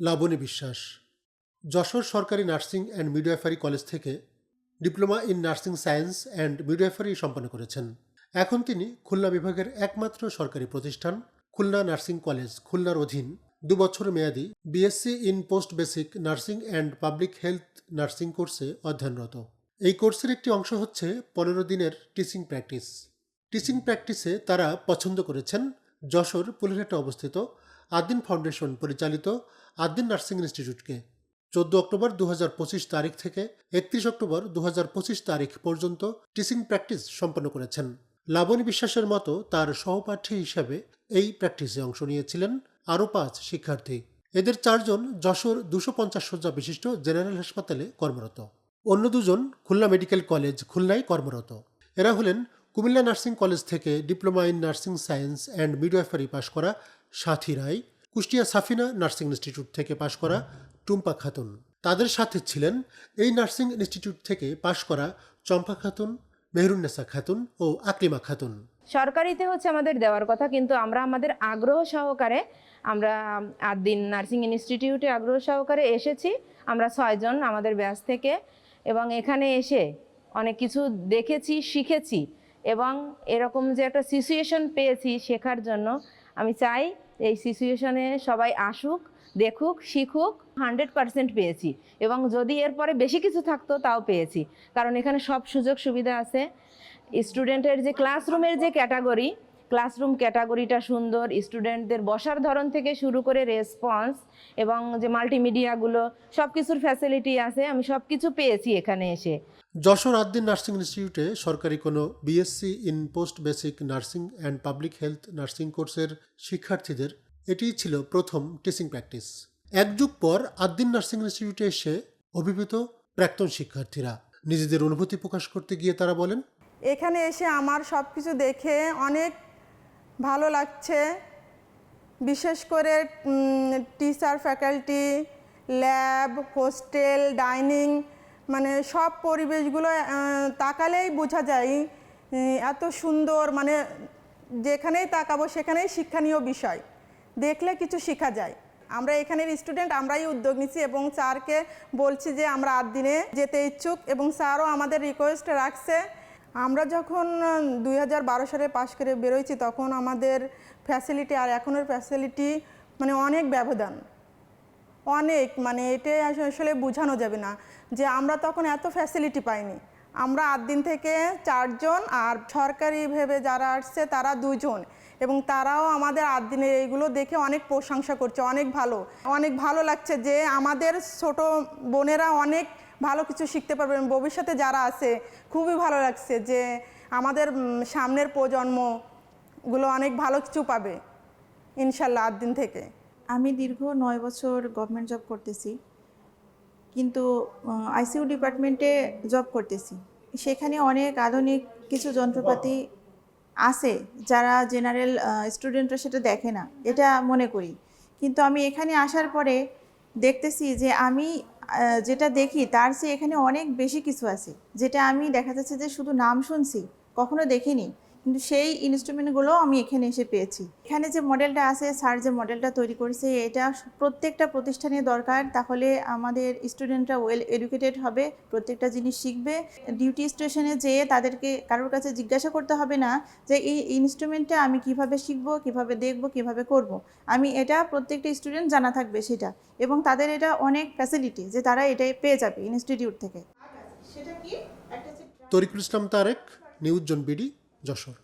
লাবণী বিশ্বাস। যশোর সরকারি nursing and midwifery college থেকে diploma in nursing science and midwifery সম্পন্ন করেছেন। এখন তিনি খুলনা বিভাগের একমাত্র সরকারি প্রতিষ্ঠান, খুলনা নার্সিং কলেজ, খুলনার অধীন দুবছর মেয়াদি BSc in post basic nursing and public health nursing কোর্সে অধ্যয়নরত। এই কোর্সের একটি অংশ হচ্ছে পনেরো দিনের টিচিং প্র্যাকটিস টিচিং প্র্যাকটিসে তারা পছন্দ করেছেন যশোর, পুলিরহাটে অবস্থিত আদিন ফাউন্ডেশন পরিচালিত আদিন নার্সিং ইনস্টিটিউটকে। চোদ্দ অক্টোবর দু হাজার পঁচিশ তারিখ থেকে একত্রিশ অক্টোবর দু হাজার পঁচিশ তারিখ পর্যন্ত টিচিং প্র্যাকটিস সম্পন্ন করেছেন। লাবণী বিশ্বাসের মতো তার সহপাঠী হিসাবে এই প্র্যাকটিসে অংশ নিয়েছিলেন আরও পাঁচ শিক্ষার্থী। এদের চারজন যশোর দুশো পঞ্চাশ শয্যা বিশিষ্ট জেনারেল হাসপাতালে কর্মরত। অন্য দুজন খুলনা মেডিকেল কলেজ খুলনায় কর্মরত। এরা হলেন কুমিল্লা নার্সিং কলেজ থেকে diploma in nursing science and midwifery পাশ করা সাথী রায় কুষ্টিয়া সাফিনা নার্সিং ইনস্টিটিউট থেকে পাশ করা টুম্পা খাতুন। তাদের সাথে ছিলেন এই নার্সিং ইনস্টিটিউট থেকে পাশ করা চম্পা খাতুন মেহরুন্নেসা খাতুন ও আকলিমা খাতুন। সরকারিতে হচ্ছে আমাদের দেওয়ার কথা, কিন্তু আমরা আমাদের আগ্রহ সহকারে আমরা আট দিন নার্সিং ইনস্টিটিউটে আগ্রহ সহকারে এসেছি। আমরা ছয়জন আমাদের ব্যাস থেকে এবং এখানে এসে অনেক কিছু দেখেছি, শিখেছি এবং এরকম যে একটা সিচুয়েশন পেয়েছি শেখার জন্য, আমি চাই এই সিচুয়েশনে সবাই আসুক, দেখুক, শিখুক হান্ড্রেড পারসেন্ট পেয়েছি। এবং যদি এরপরে বেশি কিছু থাকতো, তাও পেয়েছি। কারণ এখানে সব সুযোগ সুবিধা আছে স্টুডেন্টের যে ক্লাসরুমের যে ক্যাটাগরি ক্লাসরুম ক্যাটাগরিটা সুন্দর স্টুডেন্টদের বসার ধরন থেকে শুরু করে রেসপন্স এবং যে মাল্টিমিডিয়াগুলো সব কিছুর ফ্যাসিলিটি আছে আমি সব কিছু পেয়েছি এখানে এসে। যশোর আদ্দিন নার্সিং ইনস্টিটিউটে সরকারি কোনো BSc in post basic nursing and public health nursing কোর্সের শিক্ষার্থীদের এটিই ছিল প্রথম টিচিং প্র্যাকটিস এক যুগ পর আদ্দিন নার্সিং ইনস্টিটিউটে এসে অভিভূত প্রাক্তন শিক্ষার্থীরা। নিজেদের অনুভূতি প্রকাশ করতে গিয়ে তারা বলেন এখানে এসে আমার সব কিছু দেখে অনেক ভালো লাগছে। বিশেষ করে teacher faculty lab hostel dining মানে সব পরিবেশগুলো তাকালেই বোঝা যায় এত সুন্দর মানে যেখানেই তাকাবো সেখানেই শিক্ষণীয় বিষয়। দেখলে কিছু শেখা যায়। আমরা এখানের স্টুডেন্ট আমরাই উদ্যোগ নিচ্ছি এবং স্যারকে বলছি যে আমরা আট দিনে যেতে ইচ্ছুক এবং স্যারও আমাদের রিকোয়েস্ট রাখছে আমরা যখন দুই হাজার বারো সালে পাশ করে বেরোইছি, তখন আমাদের ফ্যাসিলিটি আর এখনের ফ্যাসিলিটি মানে অনেক ব্যবধান। অনেক মানে এটাই আসলে বোঝানো যাবে না যে আমরা তখন এত ফ্যাসিলিটি পাইনি। আমরা আট দিন থেকে চারজন আর সরকারি ভেবে যারা আসছে তারা দুজন এবং তারাও আমাদের আট দিনের এইগুলো দেখে অনেক প্রশংসা করছে, অনেক ভালো। অনেক ভালো লাগছে যে আমাদের ছোট বোনেরা অনেক ভালো কিছু শিখতে পারবেন। ভবিষ্যতে যারা আছে, খুবই ভালো লাগছে যে আমাদের সামনের প্রজন্মগুলো অনেক ভালো কিছু পাবে, ইনশাল্লাহ আট দিন থেকে। আমি দীর্ঘ নয় বছর গভর্নমেন্ট জব করতেছি, কিন্তু আইসিইউ ডিপার্টমেন্টে জব করতেছি। সেখানে অনেক আধুনিক কিছু যন্ত্রপাতি আছে, যারা জেনারেল স্টুডেন্টরা সেটা দেখে না। এটা মনে করি। কিন্তু আমি এখানে আসার পরে দেখতেছি যে আমি যেটা দেখি, তার চেয়ে এখানে অনেক বেশি কিছু আছে। যেটা আমি দেখা যাচ্ছে যে শুধু নাম শুনছি, কখনো দেখিনি। কিন্তু সেই ইনস্ট্রুমেন্টগুলো আমি এখানে এসে পেয়েছি। এখানে যে মডেলটা আছে স্যার যে মডেলটা তৈরি করেছে, এটা প্রত্যেকটা প্রতিষ্ঠানে দরকার। তাহলে আমাদের স্টুডেন্টরা ওয়েল এডুকেটেড হবে, প্রত্যেকটা জিনিস শিখবে। ডিউটি স্টেশনে যেয়ে তাদেরকে কারোর কাছে জিজ্ঞাসা করতে হবে না যে, এই ইনস্ট্রুমেন্টটা আমি কীভাবে শিখব, কীভাবে দেখব, কীভাবে করব। আমি এটা প্রত্যেকটা স্টুডেন্ট জানা থাকবে সেটা। এবং তাদের এটা অনেক ফ্যাসিলিটি যে তারা এটাই পেয়ে যাবে ইনস্টিটিউট থেকে। সেটা কি তরিকুল ইসলাম তারেক, নিউজ জন বিডি। যশোর।